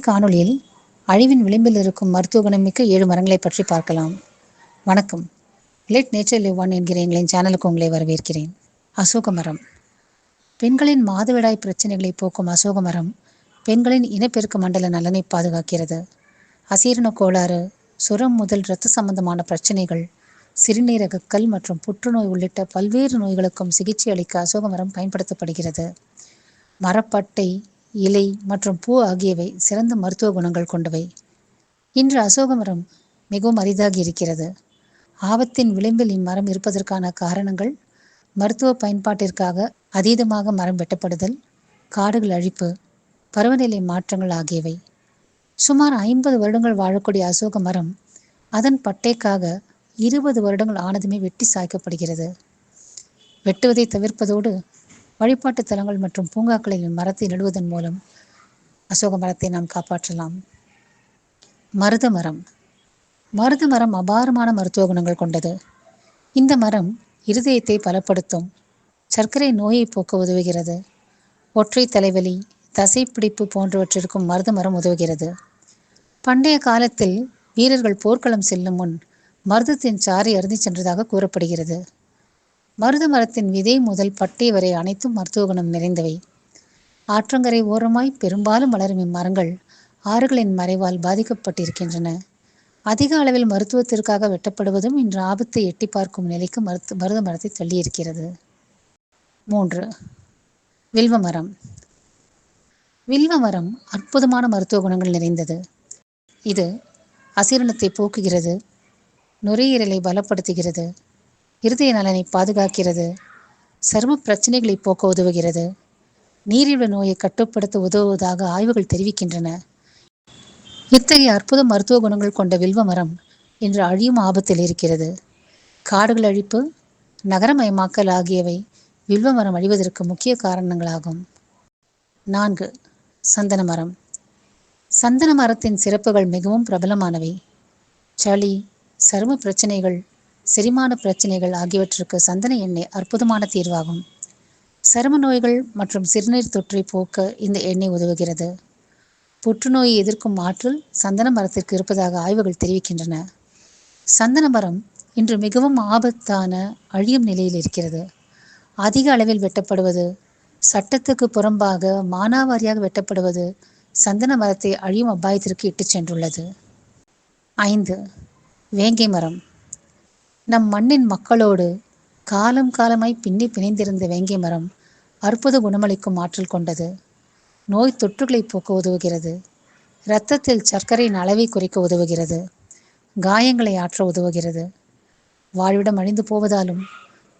காணொளியில் அழிவின் விளிம்பில் இருக்கும் மருத்துவ குணமிக்க ஏழு மரங்களை பற்றி பார்க்கலாம். வணக்கம். லெட் நேச்சர் லிவ் ஒன் என்கிற எங்களின் சேனலுக்கு உங்களை வரவேற்கிறேன். அசோக மரம். பெண்களின் மாதவிடாய் பிரச்சனைகளை போக்கும் அசோக மரம் பெண்களின் இனப்பெருக்க மண்டல நலனை பாதுகாக்கிறது. அசீரண கோளாறு சுரம் முதல் இரத்த சம்பந்தமான பிரச்சனைகள் சிறுநீரக கல் மற்றும் புற்றுநோய் உள்ளிட்ட பல்வேறு நோய்களுக்கும் சிகிச்சை அளிக்க அசோக மரம் பயன்படுத்தப்படுகிறது. மரப்பட்டை இலை மற்றும் பூ ஆகியவை சிறந்த மருத்துவ குணங்கள் கொண்டவை. இன்று அசோக மரம் மிகவும் அரிதாகி இருக்கிறது. ஆபத்தின் விளிம்பில் இம்மரம் இருப்பதற்கான காரணங்கள் மருத்துவ பயன்பாட்டிற்காக அதீதமாக மரம் வெட்டப்படுதல் காடுகள் அழிப்பு பருவநிலை மாற்றங்கள் ஆகியவை. சுமார் ஐம்பது வருடங்கள் வாழக்கூடிய அசோக மரம் அதன் பட்டைக்காக இருபது வருடங்கள் ஆனதுமே வெட்டி சாய்க்கப்படுகிறது. வெட்டுவதை தவிர்ப்பதோடு வழிபாட்டு தலங்கள் மற்றும் பூங்காக்களில் மரத்தை நடுவதன் மூலம் அசோக மரத்தை நாம் காப்பாற்றலாம். மருத மரம். மருத மரம் அபாரமான மருத்துவ குணங்கள் கொண்டது. இந்த மரம் இருதயத்தை பலப்படுத்தும் சர்க்கரை நோயை போக்க உதவுகிறது. ஒற்றை தலைவலி தசைப்பிடிப்பு போன்றவற்றிற்கும் மருத மரம் உதவுகிறது. பண்டைய காலத்தில் வீரர்கள் போர்க்களம் செல்லும் முன் மருதத்தின் சாறை அருந்தி சென்றதாக கூறப்படுகிறது. மருத மரத்தின் விதை முதல் பட்டை வரை அனைத்தும் மருத்துவ குணம் நிறைந்தவை. ஆற்றங்கரை ஓரமாய் பெரும்பாலும் வளரும் இம்மரங்கள் ஆறுகளின் மறைவால் பாதிக்கப்பட்டிருக்கின்றன. அதிக அளவில் மருத்துவத்திற்காக வெட்டப்படுவதும் இன்று ஆபத்தை எட்டி பார்க்கும் நிலைக்கு மருத்து மருத மரத்தை தள்ளியிருக்கிறது. மூன்று. வில்வ மரம். வில்வ மரம் அற்புதமான மருத்துவ குணங்கள் நிறைந்தது. இது அசீரணத்தை போக்குகிறது நுரையீரலை பலப்படுத்துகிறது இருதய நலனை பாதுகாக்கிறது. சரும பிரச்சனைகளை போக்க உதவுகிறது. நீரிழிவு நோயை கட்டுப்படுத்த உதவுவதாக ஆய்வுகள் தெரிவிக்கின்றன. இத்தகைய அற்புத மருத்துவ குணங்கள் கொண்ட வில்வ மரம் இன்று அழியும் ஆபத்தில் இருக்கிறது. காடுகள் அழிப்பு நகரமயமாக்கல் ஆகியவை வில்வ மரம் அழிவதற்கு முக்கிய காரணங்களாகும். நான்கு சந்தன மரம். சந்தன மரத்தின் சிறப்புகள் மிகவும் பிரபலமானவை. சளி சரும பிரச்சனைகள் செரிமான பிரச்சனைகள் ஆகியவற்றுக்கு சந்தன எண்ணெய் அற்புதமான தீர்வாகும். சரும நோய்கள் மற்றும் சிறுநீர் தொற்றை போக்க இந்த எண்ணெய் உதவுகிறது. புற்றுநோயை எதிர்க்கும் ஆற்றல் சந்தன மரத்திற்கு இருப்பதாக ஆய்வுகள் தெரிவிக்கின்றன. சந்தன மரம் இன்று மிகவும் ஆபத்தான அழியும் நிலையில் இருக்கிறது. அதிக அளவில் வெட்டப்படுவது சட்டத்துக்கு புறம்பாக மானாவாரியாக வெட்டப்படுவது சந்தன மரத்தை அழியும் அபாயத்திற்கு இட்டுச் சென்றுள்ளது. ஐந்து. வேங்கை மரம். நம் மண்ணின் மக்களோடு காலம் காலமாய் பின்னி பிணைந்திருந்த வேங்கை மரம் அற்புத குணமளிக்கும் ஆற்றல் கொண்டது. நோய் தொற்றுகளை போக்க உதவுகிறது. இரத்தத்தில் சர்க்கரையின் அளவை குறைக்க உதவுகிறது. காயங்களை ஆற்ற உதவுகிறது. வாழ்விடம் அழிந்து போவதாலும்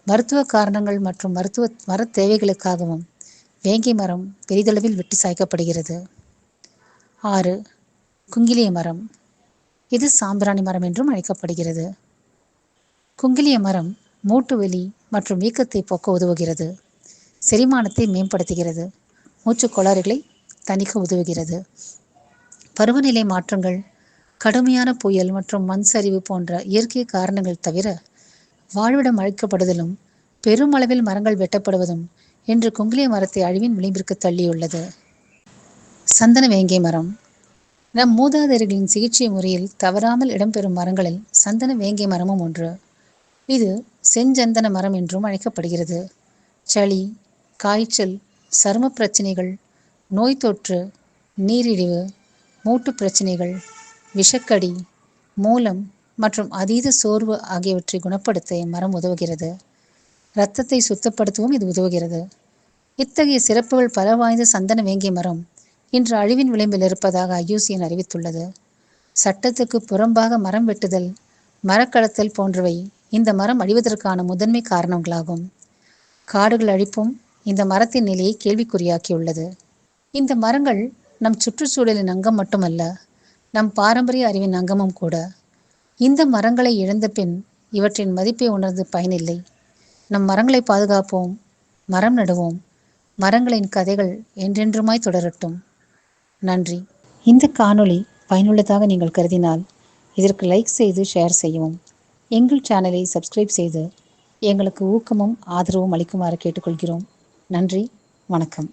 மருத்துவ காரணங்கள் மற்றும் மருத்துவ மர தேவைகளுக்காகவும் வேங்கை மரம் பெரிதளவில் வெட்டி சாய்க்கப்படுகிறது. ஆறு. குங்கிலிய மரம். இது சாம்பிராணி மரம் என்றும் அழைக்கப்படுகிறது. குங்கிலிய மரம் மூட்டு வலி மற்றும் வீக்கத்தை போக்க உதவுகிறது. செரிமானத்தை மேம்படுத்துகிறது. மூச்சு கோளாறுகளை தணிக்க உதவுகிறது. பருவநிலை மாற்றங்கள் கடுமையான புயல் மற்றும் மண் சரிவு போன்ற இயற்கை காரணங்கள் தவிர வாழ்விடம் அழிக்கப்படுதலும் பெருமளவில் மரங்கள் வெட்டப்படுவதும் இன்று குங்கிலிய மரத்தை அழிவின் விளிம்பிற்கு தள்ளியுள்ளது. சந்தன வேங்கை மரம். நம் மூதாதையர்களின் சிகிச்சை முறையில் தவறாமல் இடம்பெறும் மரங்களில் சந்தன வேங்கை மரமும் ஒன்று. இது செஞ்சந்தன மரம் என்றும் அழைக்கப்படுகிறது. சளி காய்ச்சல் சரும பிரச்சனைகள் நோய் தொற்று நீரிழிவு மூட்டு பிரச்சனைகள் விஷக்கடி மூலம் மற்றும் அதீத சோர்வு ஆகியவற்றை குணப்படுத்த இம்மரம் உதவுகிறது. இரத்தத்தை சுத்தப்படுத்தவும் இது உதவுகிறது. இத்தகைய சிறப்புகள் பல வாய்ந்த சந்தன வேங்கிய மரம் இன்று அழிவின் விளிம்பில் இருப்பதாக ஐயூசியன் அறிவித்துள்ளது. சட்டத்துக்கு புறம்பாக மரம் வெட்டுதல் மரக்கடத்தல் போன்றவை இந்த மரம் அழிவதற்கான முதன்மை காரணங்களாகும். காடுகள் அழிப்பும் இந்த மரத்தின் நிலையை கேள்விக்குறியாக்கியுள்ளது. இந்த மரங்கள் நம் சுற்றுச்சூழலின் அங்கம் மட்டுமல்ல நம் பாரம்பரிய அறிவின் அங்கமும் கூட. இந்த மரங்களை இழந்த பின் இவற்றின் மதிப்பை உணர்ந்து பயனில்லை. நம் மரங்களை பாதுகாப்போம் மரம் நடுவோம் மரங்களின் கதைகள் என்றென்றுமாய் தொடரட்டும். நன்றி. இந்த காணொளி பயனுள்ளதாக நீங்கள் கருதினால் இதற்கு லைக் செய்து ஷேர் செய்யவும். எங்கள் சேனலை சப்ஸ்கிரைப் செய்து எங்களுக்கு ஊக்கமும் ஆதரவும் அளிக்குமாறு கேட்டுக்கொள்கிறோம். நன்றி வணக்கம்.